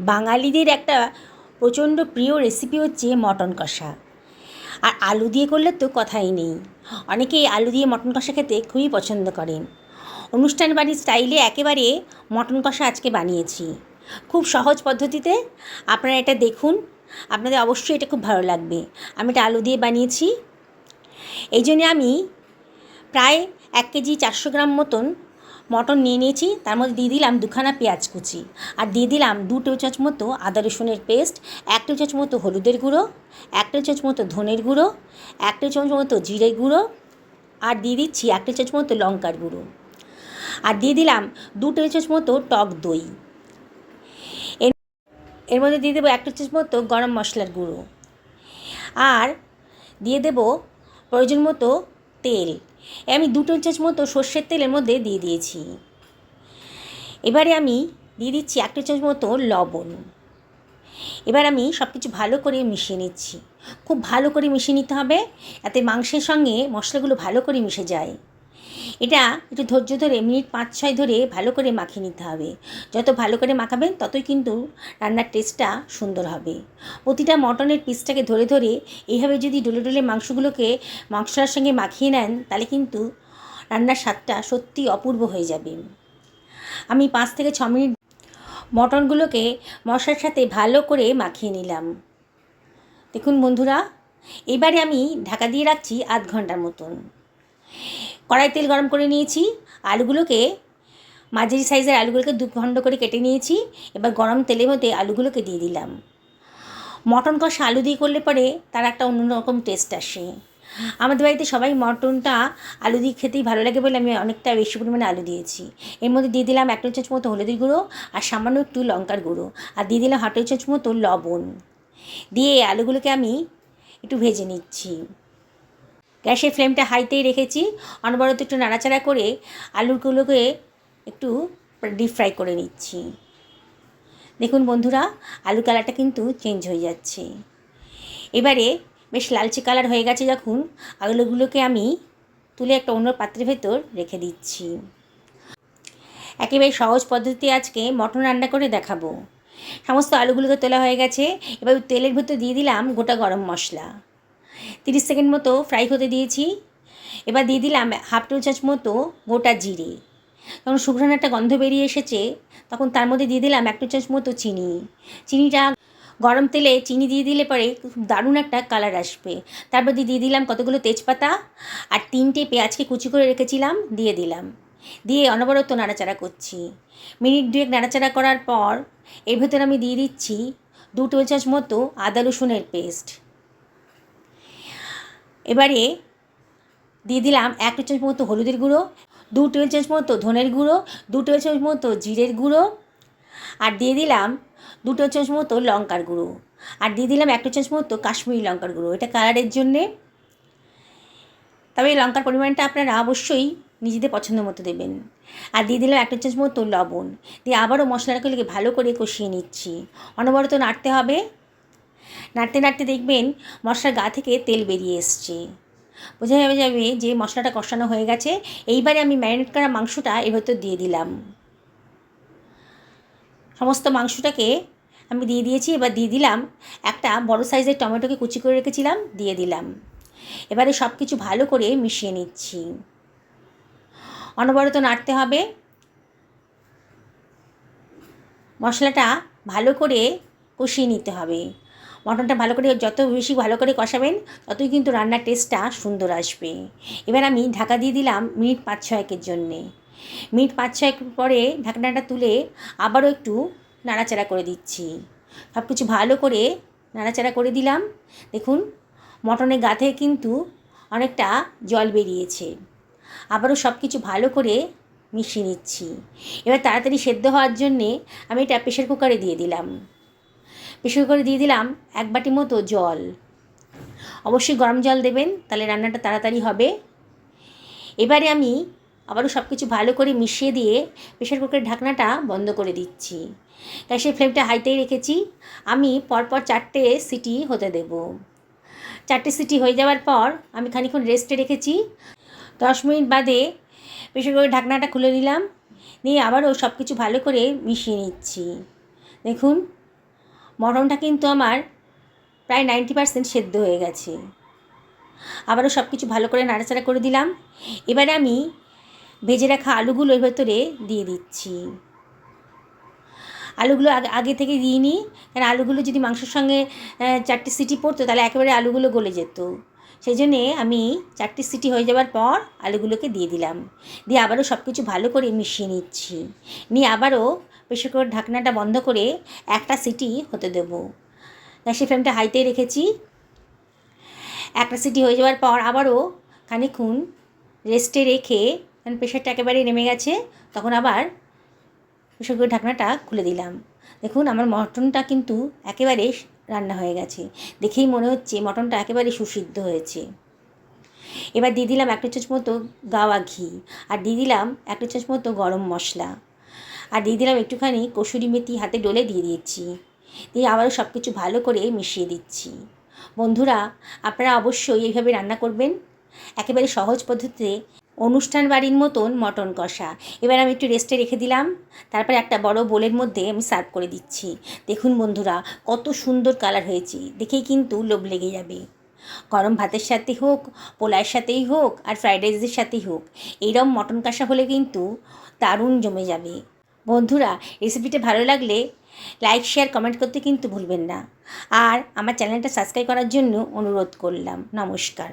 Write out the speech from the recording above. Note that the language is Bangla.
বাঙালিদের একটা প্রচণ্ড প্রিয় রেসিপি হচ্ছে মটন কষা। আর আলু দিয়ে করলে তো কথাই নেই। অনেকেই আলু দিয়ে মটন কষা খেতে খুবই পছন্দ করেন। অনুষ্ঠান বাড়ির স্টাইলে একেবারে মটন কষা আজকে বানিয়েছি। খুব সহজ পদ্ধতিতে আপনারা এটা দেখুন। আপনাদের অবশ্যই এটা খুব ভালো লাগবে। আমি এটা আলু দিয়ে বানিয়েছি। এই জন্যে আমি প্রায় এক কেজি চারশো গ্রাম মতন মটন নিয়ে নিয়েছি, তার মধ্যে দিয়ে দিলাম দুখানা পেঁয়াজ কুচি। আর দিয়ে দিলাম দু টেবিল চামচ মতো আদা রসুনের পেস্ট, এক টেবিল চামচ মতো হলুদের গুঁড়ো, এক টেবিল চামচ মতো ধনের গুঁড়ো, এক টেবিল চামচ মতো জিরে গুঁড়ো, আর দিয়ে দিচ্ছি এক টেবিল চামচ মতো লঙ্কার গুঁড়ো। আর দিয়ে দিলাম দু টেবিল চামচ মতো টক দই। এর মধ্যে দিয়ে দেবো এক টেবিল চামচ মতো গরম মশলার গুঁড়ো। আর দিয়ে দেবো প্রয়োজন মতো তেল। আমি দুটো চামচ মতো সর্ষের তেলের মধ্যে দিয়ে দিয়েছি। এবারে আমি দিয়ে দিচ্ছি একটা চামচ মতো লবণ। এবার আমি সব কিছু ভালো করে মিশিয়ে নিচ্ছি। খুব ভালো করে মিশিয়ে নিতে হবে এতে মাংসের সঙ্গে মশলাগুলো ভালো করে মিশে যায়। এটা একটু ধৈর্য ধরে মিনিট পাঁচ, ছয় ধরে ভালো করে মাখিয়ে নিতে হবে। যত ভালো করে মাখাবেন ততই কিন্তু রান্নার টেস্টটা সুন্দর হবে। প্রতিটা মটনের পিসটাকে ধরে ধরে এইভাবে যদি ডলে ডলে মাংসগুলোকে মশলার সঙ্গে মাখিয়ে নেন, তাহলে কিন্তু রান্নার স্বাদটা সত্যি অপূর্ব হয়ে যাবে। আমি পাঁচ থেকে ছ মিনিট মটনগুলোকে মশলার সাথে ভালো করে মাখিয়ে নিলাম। দেখুন বন্ধুরা, এবারে আমি ঢাকা দিয়ে রাখছি আধ ঘণ্টার মতন। কড়াই তেল গরম করে নিয়েছি। আলুগুলোকে মাঝারি সাইজের আলুগুলোকে দু খণ্ড করে কেটে নিয়েছি। এবার গরম তেলের মধ্যে আলুগুলোকে দিয়ে দিলাম। মটন কষা আলু দিয়ে করলে পরে তার একটা অন্যরকম টেস্ট আসে। আমাদের বাড়িতে সবাই মটনটা আলু দিয়ে খেতেই ভালো লাগে বলে আমি অনেকটা বেশি পরিমাণে আলু দিয়েছি। এর মধ্যে দিয়ে দিলাম এক চামচ মতো হলুদের গুঁড়ো আর সামান্য একটু লঙ্কার গুঁড়ো। আর দিয়ে দিলাম হাফ চামচ মতো লবণ। দিয়ে আলুগুলোকে আমি একটু ভেজে নিচ্ছি। গ্যাসের ফ্লেমটা হাইতেই রেখেছি। অনবরত একটু নাড়াচাড়া করে আলুগুলোকে একটু ডিপ ফ্রাই করে নিচ্ছি। দেখুন বন্ধুরা, আলু কালারটা কিন্তু চেঞ্জ হয়ে যাচ্ছে। এবারে বেশ লালচে কালার হয়ে গেছে যখন আলুগুলোকে আমি তুলে একটা অন্য পাত্রের ভেতর রেখে দিচ্ছি। একেবারে সহজ পদ্ধতি আজকে মটন রান্না করে দেখাবো। সমস্ত আলুগুলোকে তোলা হয়ে গেছে। এবার তেলের ভেতর দিয়ে দিলাম গোটা গরম মশলা। তিরিশ সেকেন্ড মতো ফ্রাই হতে দিয়েছি। এবার দিয়ে দিলাম হাফ টেবিল চামচ মতো গোটা জিরে। যখন শুকনো একটা গন্ধ বেরিয়ে এসেছে, তখন তার মধ্যে দিয়ে দিলাম এক চামচ মতো চিনি। চিনিটা গরম তেলে চিনি দিয়ে দিলে পরে দারুণ একটা কালার আসবে। তারপর দিয়ে দিলাম কতগুলো তেজপাতা আর তিনটে পেঁয়াজকে কুচি করে রেখেছিলাম, দিয়ে দিলাম। দিয়ে অনবরত নাড়াচাড়া করছি। মিনিট দুয়েক নাড়াচাড়া করার পর এর ভেতরে আমি দিয়ে দিচ্ছি দু টেবিল চামচ মতো আদা রসুনের পেস্ট। এবারে দিয়ে দিলাম এক টেবিল চামচ মতো হলুদের গুঁড়ো, দু টেবিল চামচ মতো ধনের গুঁড়ো, দু টেবিল চামচ মতো জিরের গুঁড়ো আর দিয়ে দিলাম দু টেবিল চামচ মতো লঙ্কার গুঁড়ো। আর দিয়ে দিলাম এক চামচ মতো কাশ্মীরি লঙ্কার গুঁড়ো। এটা কালারের জন্যে। তবে লঙ্কার পরিমাণটা আপনারা অবশ্যই নিজেদের পছন্দ মতো দেবেন। আর দিয়ে দিলাম একটা চামচ মতো লবণ। দিয়ে আবারও মশলাটাকে ভালো করে কষিয়ে নিচ্ছি। অনবরত নাড়তে হবে। নাড়তে নাড়তে দেখবেন মশলার গা থেকে তেল বেরিয়ে এসছে। বোঝা যাবে যাবে যে মশলাটা কষানো হয়ে গেছে, এইবারে আমি ম্যারিনেট করা মাংসটা এর ভেতর দিয়ে দিলাম। সমস্ত মাংসটাকে আমি দিয়ে দিয়েছি, এবার দিয়ে দিলাম একটা বড় সাইজের টমেটোকে কুচি করে রেখেছিলাম, দিয়ে দিলাম। এবারে সব কিছু ভালো করে মিশিয়ে নিচ্ছি। অনবরত নাড়তে হবে। মশলাটা ভালো করে কষিয়ে নিতে হবে। মটনটা ভালো করে যত বেশি ভালো করে কষাবেন, ততই কিন্তু রান্নার টেস্টটা সুন্দর আসবে। এবার আমি ঢাকা দিয়ে দিলাম মিনিট পাঁচ ছয়েকের জন্যে। মিনিট পাঁচ ছয়েক পরে ঢাকনাটা তুলে আবারও একটু নাড়াচাড়া করে দিচ্ছি। সব কিছু ভালো করে নাড়াচাড়া করে দিলাম। দেখুন, মটনের গা কিন্তু অনেকটা জল বেরিয়েছে। আবারও সব কিছু ভালো করে মিশিয়ে নিচ্ছি। এবার তাড়াতাড়ি সেদ্ধ হওয়ার জন্যে আমি এটা প্রেশার কুকারে দিয়ে দিলাম। প্রেশার কুকারে দিয়ে দিলাম এক বাটি মতো জল। অবশ্যই গরম জল দেবেন, তাহলে রান্নাটা তাড়াতাড়ি হবে। এবারে আমি আবারও সব কিছু ভালো করে মিশিয়ে দিয়ে প্রেশার কুকারের ঢাকনাটা বন্ধ করে দিচ্ছি। গ্যাসের ফ্লেমটা হাইতেই রেখেছি। আমি পরপর চারটে সিটি হতে দেব। চারটে সিটি হয়ে যাওয়ার পর আমি খানিক্ষণ রেস্টে রেখেছি। দশ মিনিট বাদে প্রেশার কুকারের ঢাকনাটা খুলে নিলাম। নিয়ে আবারও সব কিছু ভালো করে মিশিয়ে নিচ্ছি। দেখুন মটনটা কিন্তু আমার প্রায় নাইনটি পার্সেন্ট সেদ্ধ হয়ে গেছে। আবারও সব কিছু ভালো করে নাড়াচাড়া করে দিলাম। এবারে আমি ভেজে রাখা আলুগুলো এর ভেতরে দিয়ে দিচ্ছি। আলুগুলো আগে আগে থেকে দিইনি কারণ আলুগুলো যদি মাংসের সঙ্গে চারটে সিটি পড়তো, তাহলে একেবারে আলুগুলো গলে যেত। সেই জন্যে আমি চারটে সিটি হয়ে যাওয়ার পর আলুগুলোকে দিয়ে দিলাম। দিয়ে আবারও সব কিছু ভালো করে মিশিয়ে নিচ্ছি। নিয়ে আবারও প্রেশার কুকার ঢাকনাটা বন্ধ করে একটা সিটি হতে দেবো। গ্যাসের ফ্লেমটা হাইতে রেখেছি। একটা সিটি হয়ে যাওয়ার পর আবারও খানিক্ষণ রেস্টে রেখে কারণ প্রেশারটা একেবারে নেমে গেছে, তখন আবার প্রেশার কুকার ঢাকনাটা খুলে দিলাম। দেখুন, আমার মটনটা কিন্তু একেবারে রান্না হয়ে গেছে। দেখেই মনে হচ্ছে মটনটা একেবারে সুসিদ্ধ হয়েছে। এবার দিয়ে দিলাম একটা চামচ মতো গাওয়া ঘি আর দিয়ে দিলাম একটা চামচ মতো গরম মশলা। আর দিয়ে দিলাম একটুখানি কসুরি মেথি হাতে ডলে দিয়ে দিচ্ছি দিয়ে আবারও সব কিছু ভালো করে মিশিয়ে দিচ্ছি। বন্ধুরা, আপনারা অবশ্যই এইভাবে রান্না করবেন। একেবারে সহজ পদ্ধতিতে অনুষ্ঠান বাড়ির মতন মটন কষা। এবার আমি একটু রেস্টে রেখে দিলাম। তারপরে একটা বড় বোলের মধ্যে আমি সার্ভ করে দিচ্ছি। দেখুন বন্ধুরা, কত সুন্দর কালার হয়েছে। দেখেই কিন্তু লোভ লেগে যাবে। গরম ভাতের সাথে হোক পোলার সাথেই হোক, আর ফ্রাইড রাইসের সাথেই হোক এইরকম মটন কষা হলে কিন্তু দারুণ জমে যাবে। বন্ধুরা রেসিপিটা ভালো লাগলে লাইক শেয়ার কমেন্ট করতে কিন্তু ভুলবেন না। আর আমার চ্যানেলটা সাবস্ক্রাইব করার জন্য অনুরোধ করলাম। নমস্কার।